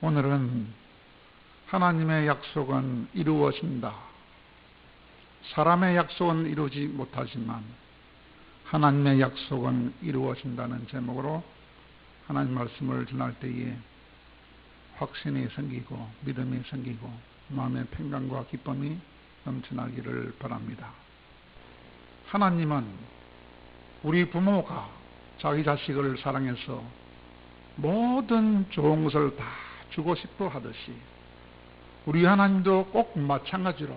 오늘은 하나님의 약속은 이루어진다. 사람의 약속은 이루지 못하지만 하나님의 약속은 이루어진다는 제목으로 하나님 말씀을 전할 때에 확신이 생기고 믿음이 생기고 마음의 평강과 기쁨이 넘쳐나기를 바랍니다. 하나님은 우리 부모가 자기 자식을 사랑해서 모든 좋은 것을 다 주고 싶어 하듯이 우리 하나님도 꼭 마찬가지로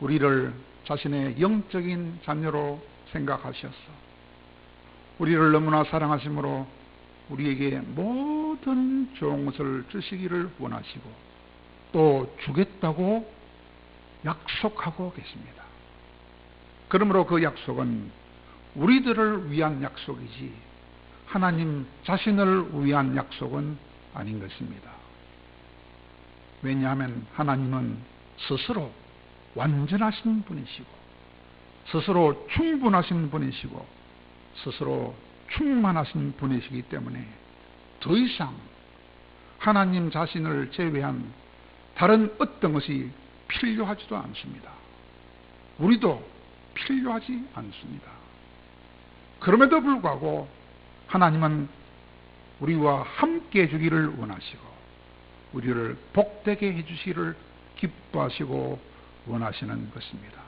우리를 자신의 영적인 자녀로 생각하셔서 우리를 너무나 사랑하심으로 우리에게 모든 좋은 것을 주시기를 원하시고 또 주겠다고 약속하고 계십니다. 그러므로 그 약속은 우리들을 위한 약속이지 하나님 자신을 위한 약속은 아닌 것입니다. 왜냐하면 하나님은 스스로 완전하신 분이시고 스스로 충분하신 분이시고 스스로 충만하신 분이시기 때문에 더 이상 하나님 자신을 제외한 다른 어떤 것이 필요하지도 않습니다. 우리도 필요하지 않습니다. 그럼에도 불구하고 하나님은 우리와 함께 해주기를 원하시고 우리를 복되게 해주시기를 기뻐하시고 원하시는 것입니다.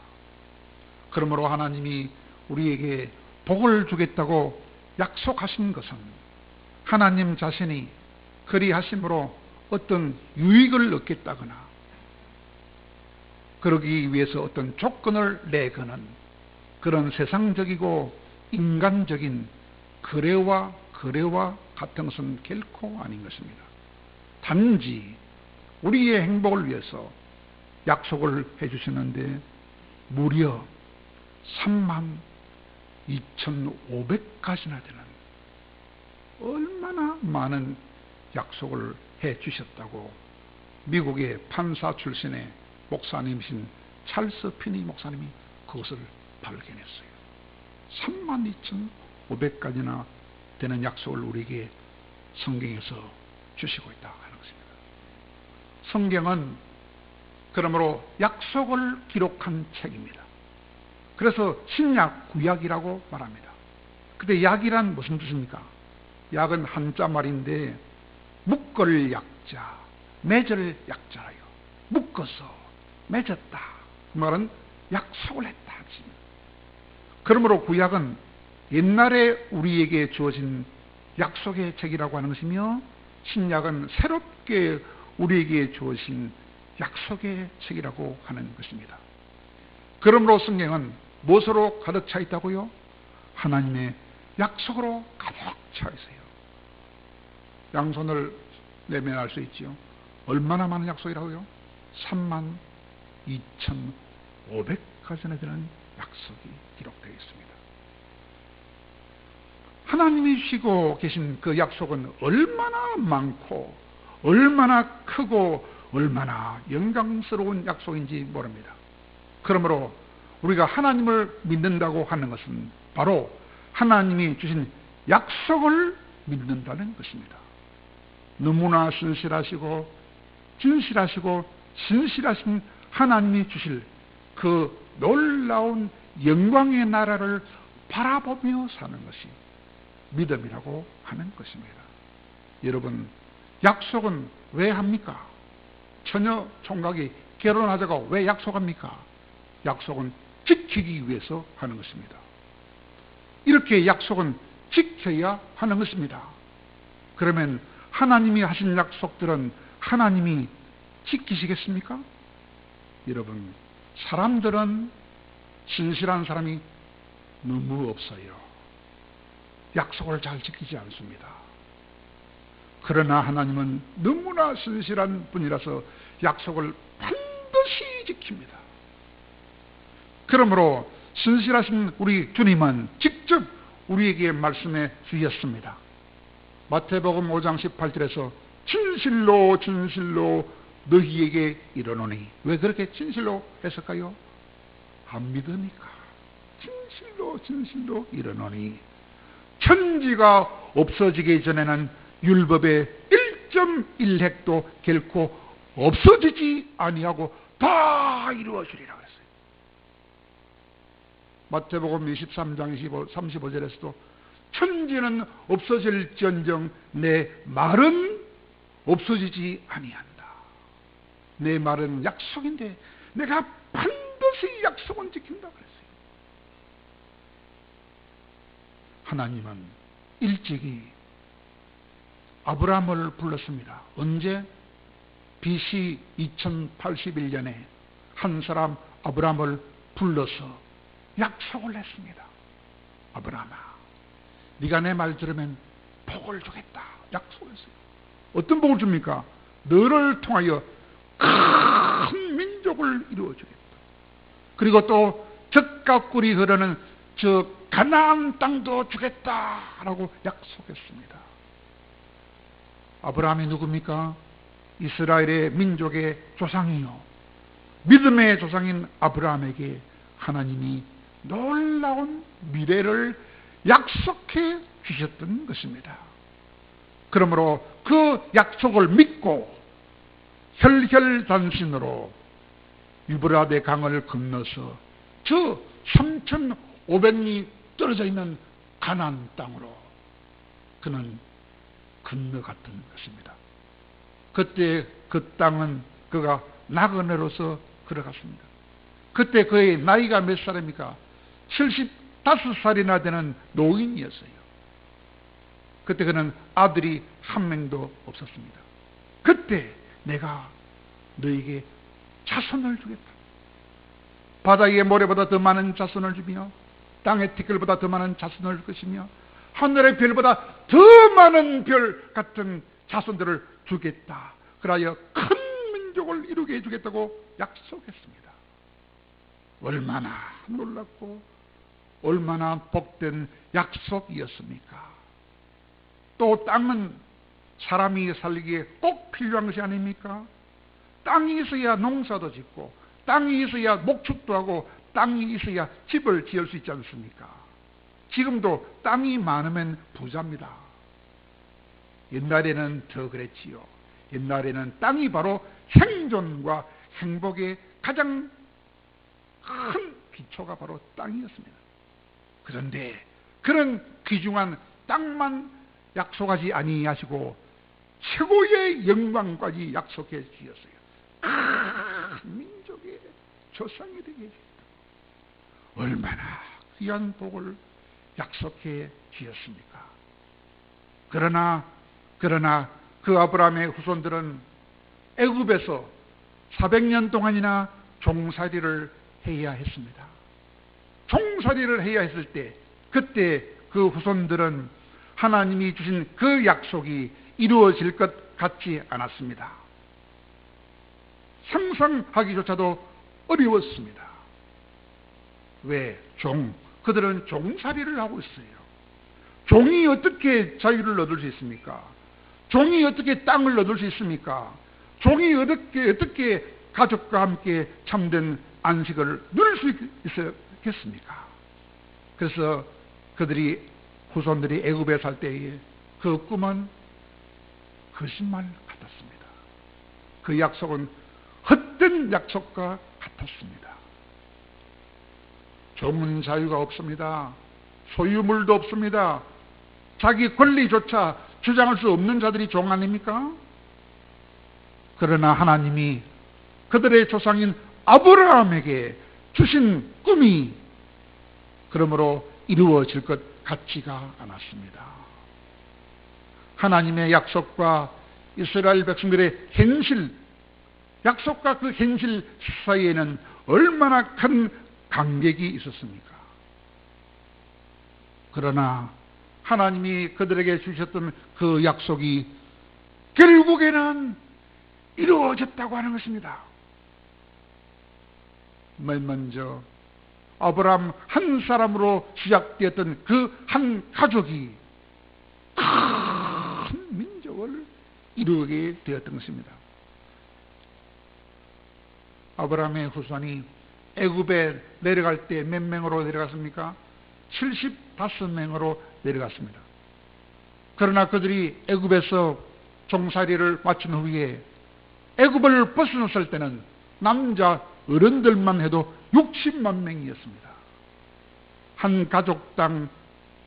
그러므로 하나님이 우리에게 복을 주겠다고 약속하신 것은 하나님 자신이 그리하심으로 어떤 유익을 얻겠다거나 그러기 위해서 어떤 조건을 내거는 그런 세상적이고 인간적인 거래와 거래와 같은 것은 결코 아닌 것입니다. 단지 우리의 행복을 위해서 약속을 해주시는데 무려 3만 2,500가지나 되는 얼마나 많은 약속을 해 주셨다고 미국의 판사 출신의 목사님이신 찰스 피니 목사님이 그것을 발견했어요. 32,500가지나 되는 약속을 우리에게 성경에서 주시고 있다 하는 것입니다. 성경은 그러므로 약속을 기록한 책입니다. 그래서 신약 구약이라고 말합니다. 근데 약이란 무슨 뜻입니까? 약은 한자 말인데 묶을 약자, 맺을 약자라요. 묶어서 맺었다. 그 말은 약속을 했다. 그러므로 구약은 옛날에 우리에게 주어진 약속의 책이라고 하는 것이며 신약은 새롭게 우리에게 주어진 약속의 책이라고 하는 것입니다. 그러므로 성경은 무엇으로 가득 차 있다고요? 하나님의 약속으로 가득 차 있어요. 양손을 내면 알수 있지요. 얼마나 많은 약속이라고요? 3만 2,500가지나 되는 약속이 기록되어 있습니다. 하나님이 주시고 계신 그 약속은 얼마나 많고 얼마나 크고 얼마나 영광스러운 약속인지 모릅니다. 그러므로 우리가 하나님을 믿는다고 하는 것은 바로 하나님이 주신 약속을 믿는다는 것입니다. 너무나 신실하시고 진실하시고 신실하신 하나님이 주실 그 놀라운 영광의 나라를 바라보며 사는 것이 믿음이라고 하는 것입니다. 여러분, 약속은 왜 합니까? 처녀 총각이 결혼하자고 왜 약속합니까? 약속은 지키기 위해서 하는 것입니다. 이렇게 약속은 지켜야 하는 것입니다. 그러면 하나님이 하신 약속들은 하나님이 지키시겠습니까? 여러분, 사람들은 신실한 사람이 너무 없어요. 약속을 잘 지키지 않습니다. 그러나 하나님은 너무나 신실한 분이라서 약속을 반드시 지킵니다. 그러므로 신실하신 우리 주님은 직접 우리에게 말씀해 주셨습니다. 마태복음 5장 18절에서 진실로 진실로 너희에게 이르노니 왜 그렇게 진실로 했을까요? 안 믿으니까 진실로 진실로 이르노니 천지가 없어지기 전에는 율법의 0.1핵도 결코 없어지지 아니하고 다 이루어지리라 그랬어요. 마태복음 23장 25, 35절에서도 천지는 없어질지언정 내 말은 없어지지 아니한다. 내 말은 약속인데 내가 반드시 약속은 지킨다 그랬어요. 하나님은 일찍이 아브라함을 불렀습니다. 언제? BC 2081년에 한 사람 아브라함을 불러서 약속을 했습니다. 아브라함아, 네가 내 말 들으면 복을 주겠다. 약속했어요. 어떤 복을 줍니까? 너를 통하여 큰 민족을 이루어 주겠다. 그리고 또 젖과 꿀이 흐르는 저 가나안 땅도 주겠다라고 약속했습니다. 아브라함이 누굽니까? 이스라엘의 민족의 조상이요. 믿음의 조상인 아브라함에게 하나님이 놀라운 미래를 약속해 주셨던 것입니다. 그러므로 그 약속을 믿고 혈혈단신으로 유브라데 강을 건너서 저 3,500리 떨어져 있는 가나안 땅으로 그는 건너갔던 것입니다. 그때 그 땅은 그가 나그네로서 걸어갔습니다. 그때 그의 나이가 몇 살입니까? 75살이나 되는 노인이었어요. 그때 그는 아들이 한 명도 없었습니다. 그때 내가 너에게 자손을 주겠다. 바다의 모래보다 더 많은 자손을 주며 땅의 티끌보다 더 많은 자손을 줄 것이며 하늘의 별보다 더 많은 별 같은 자손들을 주겠다. 그러하여 큰 민족을 이루게 해주겠다고 약속했습니다. 얼마나 놀랍고 얼마나 복된 약속이었습니까? 또 땅은 사람이 살기에 꼭 필요한 것이 아닙니까? 땅이 있어야 농사도 짓고 땅이 있어야 목축도 하고 땅이 있어야 집을 지을 수 있지 않습니까? 지금도 땅이 많으면 부자입니다. 옛날에는 더 그랬지요. 옛날에는 땅이 바로 생존과 행복의 가장 큰 기초가 바로 땅이었습니다. 그런데 그런 귀중한 땅만 약속하지 아니하시고 최고의 영광까지 약속해 주셨어요. 큰 민족의 조상이 되게. 얼마나 귀한 복을 약속해 주셨습니까? 그러나 그러나 그 아브라함의 후손들은 애굽에서 400년 동안이나 종살이를 해야 했습니다. 종살이를 해야 했을 때 그때 그 후손들은 하나님이 주신 그 약속이 이루어질 것 같지 않았습니다. 상상하기조차도 어려웠습니다. 왜? 종. 그들은 종살이를 하고 있어요. 종이 어떻게 자유를 얻을 수 있습니까? 종이 어떻게 땅을 얻을 수 있습니까? 종이 어떻게, 어떻게 가족과 함께 참된 안식을 누릴 수 있겠습니까? 그래서 그들이 후손들이 애굽에 살 때에 그 꿈은 거짓말 같았습니다. 그 약속은 헛된 약속과 같았습니다. 조문 자유가 없습니다. 소유물도 없습니다. 자기 권리조차 주장할 수 없는 자들이 종 아닙니까? 그러나 하나님이 그들의 조상인 아브라함에게 주신 꿈이 그러므로 이루어질 것 같지가 않았습니다. 하나님의 약속과 이스라엘 백성들의 현실, 약속과 그 현실 사이에는 얼마나 큰 간격이 있었습니까? 그러나 하나님이 그들에게 주셨던 그 약속이 결국에는 이루어졌다고 하는 것입니다. 맨 먼저 아브라함 한 사람으로 시작되었던 그 한 가족이 큰 민족을 이루게 되었던 것입니다. 아브라함의 후손이 애굽에 내려갈 때 몇 명으로 내려갔습니까? 75명으로 내려갔습니다. 그러나 그들이 애굽에서 종살이를 마친 후에 애굽을 벗어났을 때는 남자 어른들만 해도 60만 명이었습니다. 한 가족당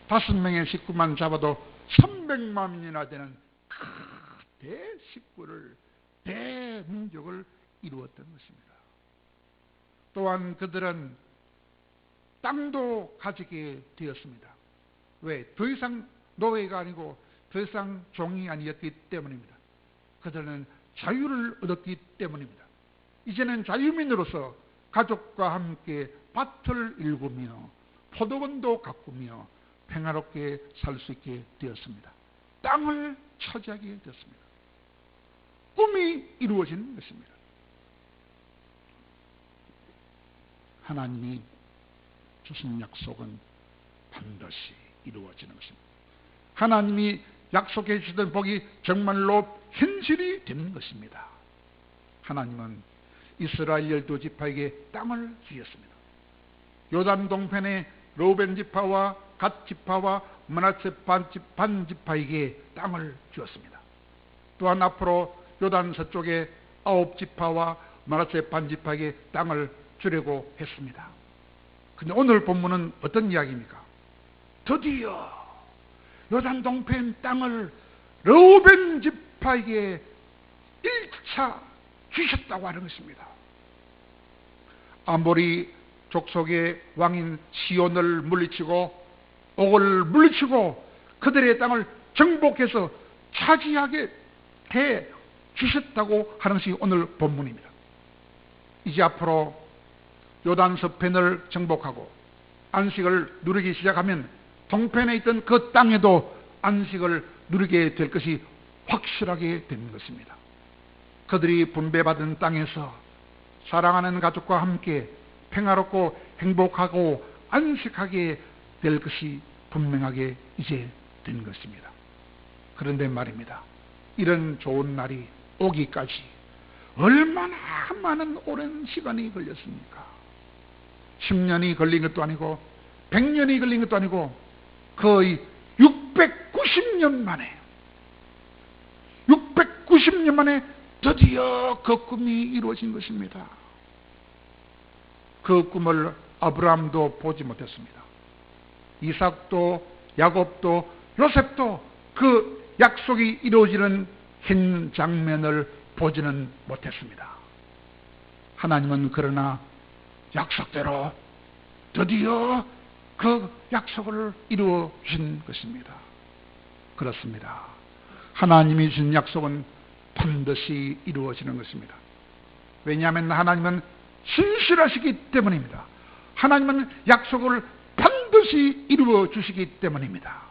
다섯 명의 식구만 잡아도 300만이나 되는 큰 대식구를 대민족을 이루었던 것입니다. 또한 그들은 땅도 가지게 되었습니다. 왜? 더 이상 노예가 아니고 더 이상 종이 아니었기 때문입니다. 그들은 자유를 얻었기 때문입니다. 이제는 자유민으로서 가족과 함께 밭을 일구며 포도원도 가꾸며 평화롭게 살 수 있게 되었습니다. 땅을 차지하게 되었습니다. 꿈이 이루어진 것입니다. 하나님이 주신 약속은 반드시 이루어지는 것입니다. 하나님이 약속해 주시던 복이 정말로 현실이 되는 것입니다. 하나님은 이스라엘 열두 지파에게 땅을 주셨습니다. 요단 동편의 로벤 지파와 갓 지파와 문하세 반 지파에게 땅을 주었습니다. 또한 앞으로 요단 서쪽의 아홉 지파와 문하세 반 지파에게 땅을 주려고 했습니다. 근데 오늘 본문은 어떤 이야기입니까? 드디어 요단 동편 땅을 로벤 지파에게 1차 주셨다고 하는 것입니다. 아모리 족속의 왕인 시온을 물리치고 옥을 물리치고 그들의 땅을 정복해서 차지하게 해 주셨다고 하는 것이 오늘 본문입니다. 이제 앞으로 요단 서편을 정복하고 안식을 누리기 시작하면 동편에 있던 그 땅에도 안식을 누리게 될 것이 확실하게 되는 것입니다. 그들이 분배받은 땅에서 사랑하는 가족과 함께 평화롭고 행복하고 안식하게 될 것이 분명하게 이제 된 것입니다. 그런데 말입니다. 이런 좋은 날이 오기까지 얼마나 많은 오랜 시간이 걸렸습니까? 10년이 걸린 것도 아니고 100년이 걸린 것도 아니고 거의 690년 만에 690년 만에 드디어 그 꿈이 이루어진 것입니다. 그 꿈을 아브라함도 보지 못했습니다. 이삭도 야곱도 요셉도 그 약속이 이루어지는 현 장면을 보지는 못했습니다. 하나님은 그러나 약속대로 드디어 그 약속을 이루어 주신 것입니다. 그렇습니다. 하나님이 주신 약속은 반드시 이루어지는 것입니다. 왜냐하면 하나님은 신실하시기 때문입니다. 하나님은 약속을 반드시 이루어 주시기 때문입니다.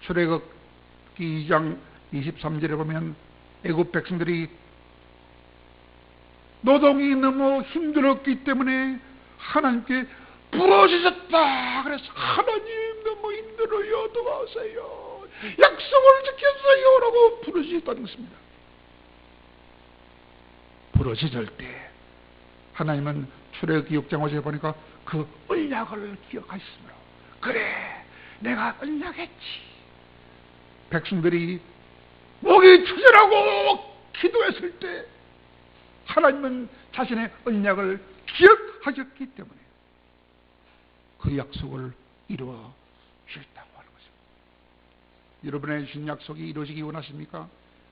출애굽기 2장 23절에 보면 애굽 백성들이 노동이 너무 힘들었기 때문에 하나님께 부러지셨다. 그래서 하나님 너무 힘들어요. 도와주세요. 약속을 지켰어요. 라고 부러지셨다는 것입니다. 부러지실 때 하나님은 출애굽기 6장 5절에 보니까 그 언약을 기억하셨으므로 그래 내가 언약했지. 백성들이 목이 추절하고 기도했을 때 하나님은 자신의 언약을 기억하셨기 때문에 그 약속을 이루어 주셨다고 하는 것입니다. 여러분의 주신 약속이 이루어지기 원하십니까?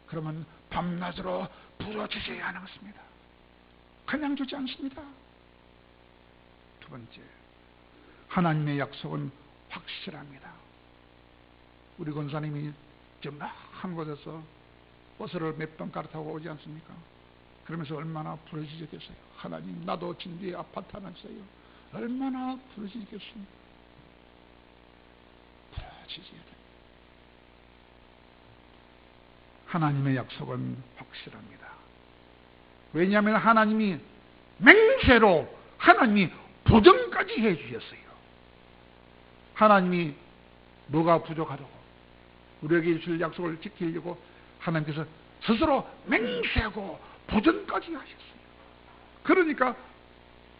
그러면 밤낮으로 부러주셔야 하는 것입니다. 그냥 주지 않습니다. 두 번째, 하나님의 약속은 확실합니다. 우리 권사님이 저한 곳에서 버스를 몇 번 갈아타고 오지 않습니까? 그러면서 얼마나 부러지겠어요. 하나님, 나도 진주에 아파트 하나 있어요. 얼마나 부러지겠습니까? 부러지지 하나님의 약속은 확실합니다. 왜냐하면 하나님이 맹세로 하나님이 보증까지 해 주셨어요. 하나님이 뭐가 부족하다고 우리에게 줄 약속을 지키려고 하나님께서 스스로 맹세하고 보증까지 하셨어요. 그러니까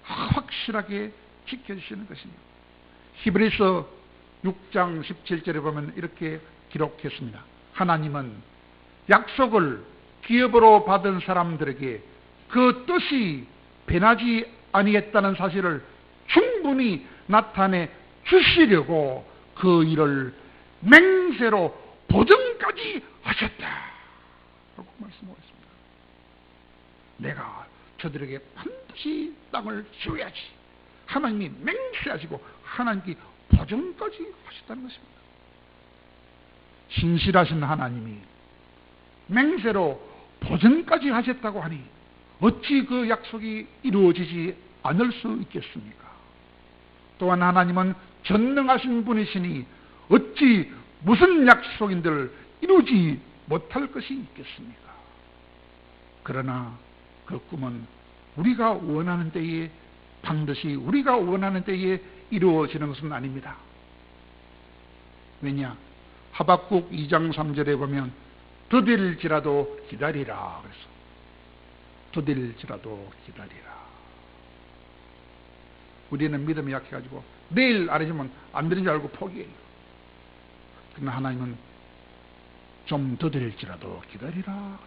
확실하게 지켜주시는 것입니다. 히브리서 6장 17절에 보면 이렇게 기록했습니다. 하나님은 약속을 기업으로 받은 사람들에게 그 뜻이 변하지 아니했다는 사실을 충분히 나타내 주시려고 그 일을 맹세로 보증까지 하셨다. 라고 말씀하고 있습니다. 내가 저들에게 반드시 땅을 줘야지. 하나님이 맹세하시고 하나님께 보증까지 하셨다는 것입니다. 신실하신 하나님이 맹세로 보증까지 하셨다고 하니 어찌 그 약속이 이루어지지 않을 수 있겠습니까? 또한 하나님은 전능하신 분이시니 어찌 무슨 약속인들 이루지 못할 것이 있겠습니까? 그러나 그 꿈은 우리가 원하는 때에 반드시 우리가 원하는 때에 이루어지는 것은 아닙니다. 왜냐? 하박국 2장 3절에 보면 더딜지라도 기다리라 그래서 더딜지라도 기다리라. 우리는 믿음이 약해가지고 내일 안 해주면 안 되는 줄 알고 포기해요. 그러나 하나님은 좀 더딜지라도 기다리라. 기다리라.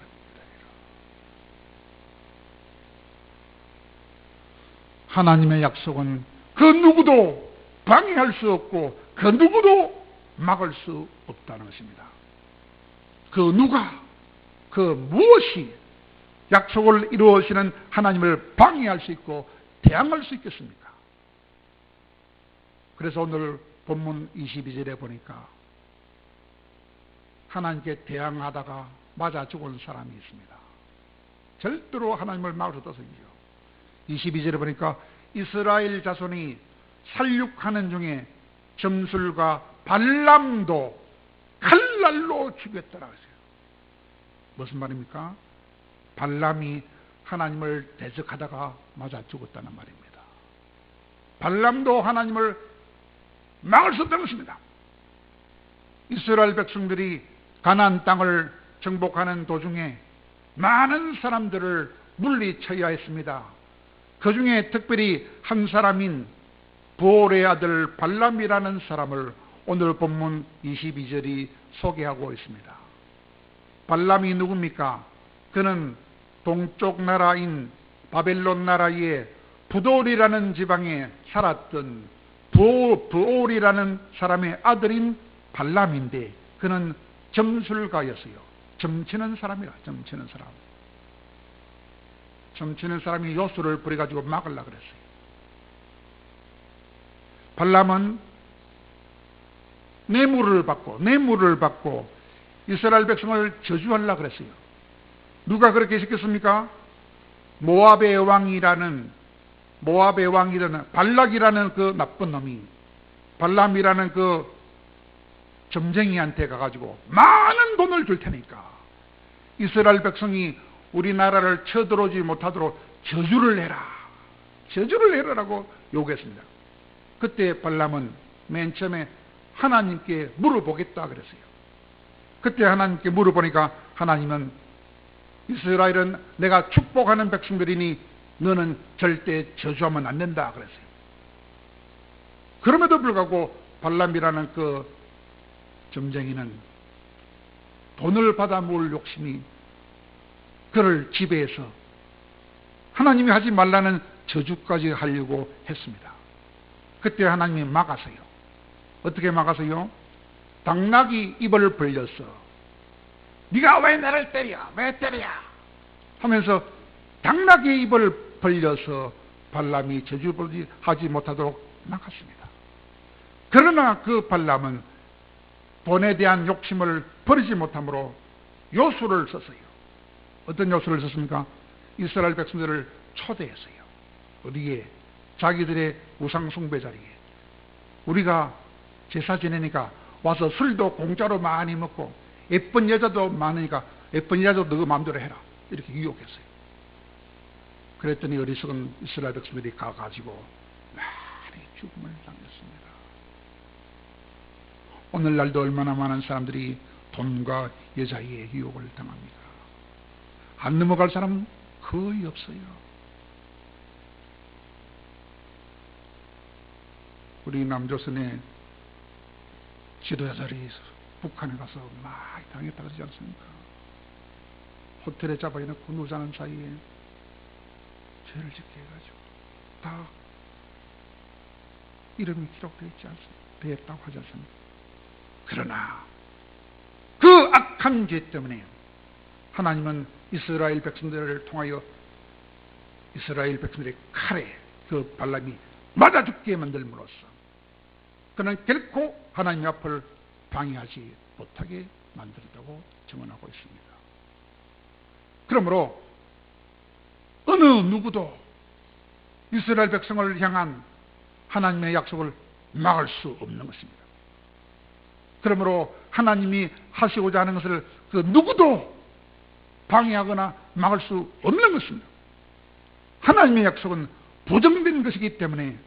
하나님의 약속은 그 누구도 방해할 수 없고 그 누구도 막을 수 없다는 것입니다. 그 누가 그 무엇이 약속을 이루어지는 하나님을 방해할 수 있고 대항할 수 있겠습니까? 그래서 오늘 본문 22절에 보니까 하나님께 대항하다가 맞아 죽은 사람이 있습니다. 절대로 하나님을 막을 수 없어서이죠. 22절에 보니까 이스라엘 자손이 살육하는 중에 점술과 발람도 칼날로 죽였더라 그랬어요. 무슨 말입니까? 발람이 하나님을 대적하다가 맞아 죽었다는 말입니다. 발람도 하나님을 막을 수 없다는 것입니다. 이스라엘 백성들이 가나안 땅을 정복하는 도중에 많은 사람들을 물리쳐야 했습니다. 그 중에 특별히 한 사람인 보올의 아들 발람이라는 사람을 오늘 본문 22절이 소개하고 있습니다. 발람이 누굽니까? 그는 동쪽 나라인 바벨론 나라의 부돌이라는 지방에 살았던 부올이라는 사람의 아들인 발람인데 그는 점술가였어요. 점치는 사람이라 점치는 사람. 점치는 사람이 요술을 부려가지고 막으려 그랬어요. 발람은 뇌물을 받고 뇌물을 받고 이스라엘 백성을 저주하려 그랬어요. 누가 그렇게 시켰습니까? 모압의 왕이라는 모압의 왕이라는 발락이라는 그 나쁜 놈이 발람이라는 그 점쟁이한테 가가지고 많은 돈을 줄 테니까 이스라엘 백성이 우리나라를 쳐들어오지 못하도록 저주를 해라. 저주를 해라라고 요구했습니다. 그때 발람은 맨 처음에 하나님께 물어보겠다 그랬어요. 그때 하나님께 물어보니까 하나님은 이스라엘은 내가 축복하는 백성들이니 너는 절대 저주하면 안 된다 그랬어요. 그럼에도 불구하고 발람이라는 그 점쟁이는 돈을 받아 모을 욕심이 그를 지배해서 하나님이 하지 말라는 저주까지 하려고 했습니다. 그때 하나님이 막았어요. 어떻게 막았어요? 당나귀 입을 벌려서 네가 왜 나를 때려? 왜 때려? 하면서 당나귀 입을 벌려서 발람이 저주를 하지 못하도록 막았습니다. 그러나 그 발람은 돈에 대한 욕심을 버리지 못하므로 요술을 썼어요. 어떤 요술을 썼습니까? 이스라엘 백성들을 초대했어요. 어디에? 자기들의 우상 숭배 자리에. 우리가 제사 지내니까 와서 술도 공짜로 많이 먹고 예쁜 여자도 많으니까 예쁜 여자도 너 마음대로 해라. 이렇게 유혹했어요. 그랬더니 어리석은 이스라엘 백성들이 가가지고 많이 죽음을 당했습니다. 오늘날도 얼마나 많은 사람들이 돈과 여자의 유혹을 당합니다. 안 넘어갈 사람은 거의 없어요. 우리 남조선의 지도자들이 북한에 가서 많이 당했다 그러지 않습니까? 호텔에 잡아놓고 누자는 사이에 죄를 짓게 해가지고 다 이름이 기록되어 있지 않습니까? 되었다고 하지 않습니까? 그러나 그 악한 죄 때문에 하나님은 이스라엘 백성들을 통하여 이스라엘 백성들의 칼에 그 발람이 맞아 죽게 만들므로써 그는 결코 하나님 앞을 방해하지 못하게 만들었다고 증언하고 있습니다. 그러므로 어느 누구도 이스라엘 백성을 향한 하나님의 약속을 막을 수 없는 것입니다. 그러므로 하나님이 하시고자 하는 것을 그 누구도 방해하거나 막을 수 없는 것입니다. 하나님의 약속은 보정된 것이기 때문에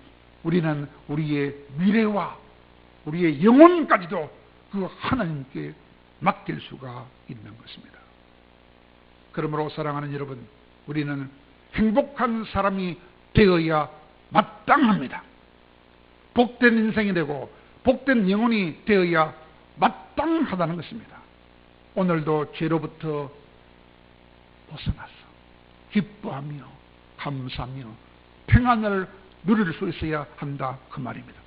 우리는 우리의 미래와 우리의 영혼까지도 그 하나님께 맡길 수가 있는 것입니다. 그러므로 사랑하는 여러분, 우리는 행복한 사람이 되어야 마땅합니다. 복된 인생이 되고 복된 영혼이 되어야 마땅하다는 것입니다. 오늘도 죄로부터 벗어나서 기뻐하며 감사하며 평안을 누릴 수 있어야 한다 그 말입니다.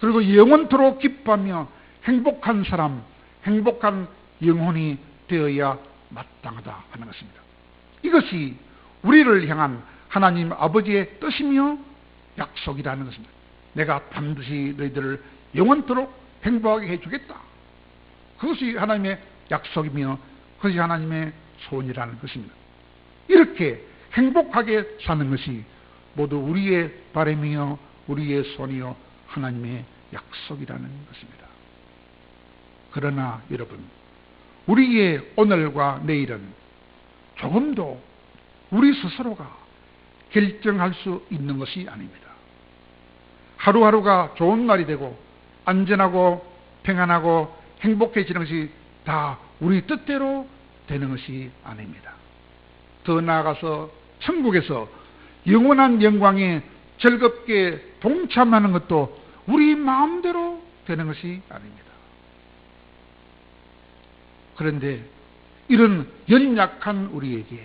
그리고 영원토록 기뻐하며 행복한 사람, 행복한 영혼이 되어야 마땅하다 하는 것입니다. 이것이 우리를 향한 하나님 아버지의 뜻이며 약속이라는 것입니다. 내가 반드시 너희들을 영원토록 행복하게 해주겠다. 그것이 하나님의 약속이며 그것이 하나님의 소원이라는 것입니다. 이렇게 행복하게 사는 것이 모두 우리의 바람이요 우리의 손이요 하나님의 약속이라는 것입니다. 그러나 여러분 우리의 오늘과 내일은 조금도 우리 스스로가 결정할 수 있는 것이 아닙니다. 하루하루가 좋은 날이 되고 안전하고 평안하고 행복해지는 것이 다 우리 뜻대로 되는 것이 아닙니다. 더 나아가서 천국에서 영원한 영광에 즐겁게 동참하는 것도 우리 마음대로 되는 것이 아닙니다. 그런데 이런 연약한 우리에게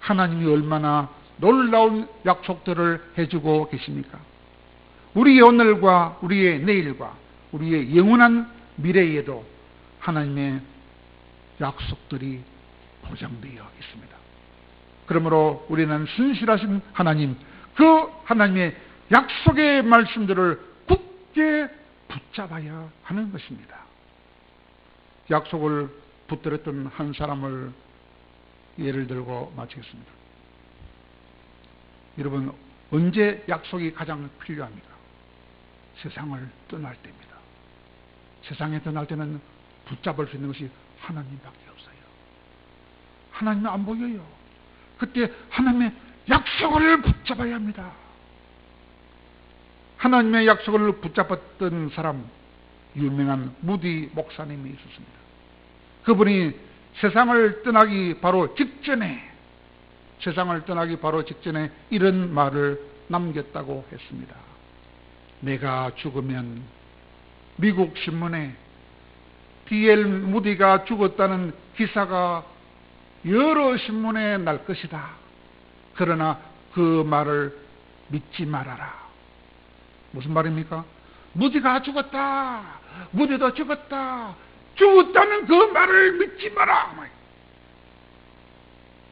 하나님이 얼마나 놀라운 약속들을 해주고 계십니까? 우리의 오늘과 우리의 내일과 우리의 영원한 미래에도 하나님의 약속들이 보장되어 있습니다. 그러므로 우리는 순실하신 하나님, 그 하나님의 약속의 말씀들을 굳게 붙잡아야 하는 것입니다. 약속을 붙들었던 한 사람을 예를 들고 마치겠습니다. 여러분, 언제 약속이 가장 필요합니까? 세상을 떠날 때입니다. 세상에 떠날 때는 붙잡을 수 있는 것이 하나님밖에 없어요. 하나님은 안 보여요. 그때 하나님의 약속을 붙잡아야 합니다. 하나님의 약속을 붙잡았던 사람, 유명한 무디 목사님이 있었습니다. 그분이 세상을 떠나기 바로 직전에, 세상을 떠나기 바로 직전에 이런 말을 남겼다고 했습니다. 내가 죽으면 미국 신문에 D.L. 무디가 죽었다는 기사가 여러 신문에 날 것이다. 그러나 그 말을 믿지 말아라. 무슨 말입니까? 무디가 죽었다. 무디도 죽었다. 죽었다는 그 말을 믿지 마라.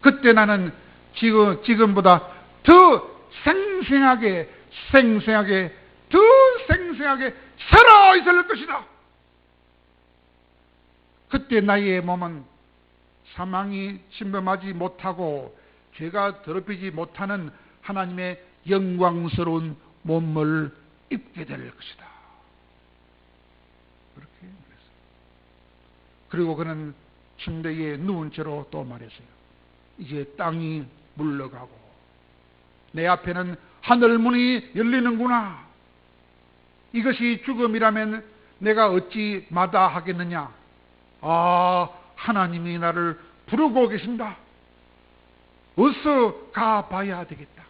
그때 나는 지금, 지금보다 더 생생하게, 생생하게, 더 생생하게 살아있을 것이다. 그때 나의 몸은 사망이 침범하지 못하고 죄가 더럽히지 못하는 하나님의 영광스러운 몸을 입게 될 것이다. 그렇게 말했어요. 그리고 그는 침대에 누운 채로 또 말했어요. 이제 땅이 물러가고 내 앞에는 하늘 문이 열리는구나. 이것이 죽음이라면 내가 어찌 마다하겠느냐? 아, 하나님이 나를 부르고 계신다. 어서 가봐야 되겠다.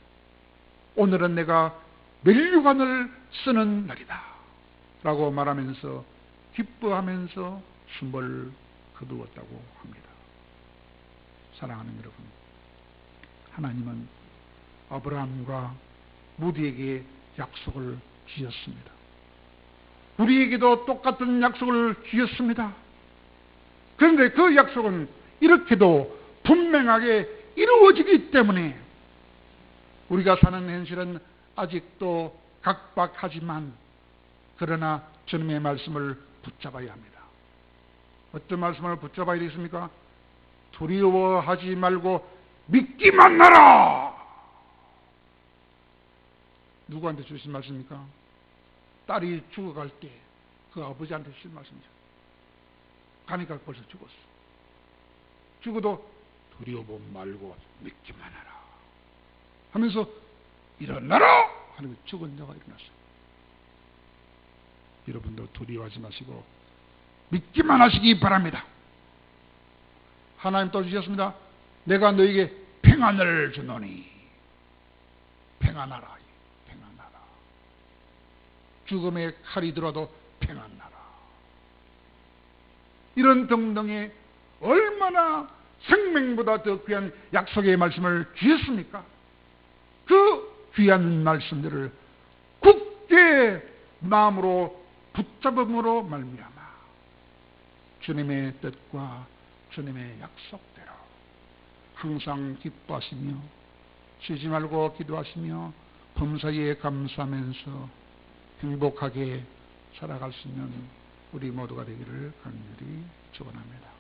오늘은 내가 멸류관을 쓰는 날이다. 라고 말하면서 기뻐하면서 숨을 거두었다고 합니다. 사랑하는 여러분, 하나님은 아브라함과 무디에게 약속을 주셨습니다. 우리에게도 똑같은 약속을 주셨습니다. 그런데 그 약속은 이렇게도 분명하게 이루어지기 때문에 우리가 사는 현실은 아직도 각박하지만 그러나 주님의 말씀을 붙잡아야 합니다. 어떤 말씀을 붙잡아야 되겠습니까? 두려워하지 말고 믿기만 하라! 누구한테 주신 말씀입니까? 딸이 죽어갈 때 그 아버지한테 주신 말씀이죠. 가니까 벌써 죽었어. 죽어도 두려워 말고 믿기만 하라. 하면서 일어나라! 하는 죽은 자가 일어났어요. 여러분도 두려워하지 마시고 믿기만 하시기 바랍니다. 하나님 또 주셨습니다. 내가 너에게 평안을 주노니 평안하라. 평안하라. 죽음의 칼이 들어도 평안하라. 이런 등등의 얼마나 생명보다 더 귀한 약속의 말씀을 주셨습니까? 그 귀한 말씀들을 굳게 마음으로 붙잡음으로 말미암아 주님의 뜻과 주님의 약속대로 항상 기뻐하시며 쉬지 말고 기도하시며 범사에 감사하면서 행복하게 살아갈 수 있는 우리 모두가 되기를 간절히 축원합니다.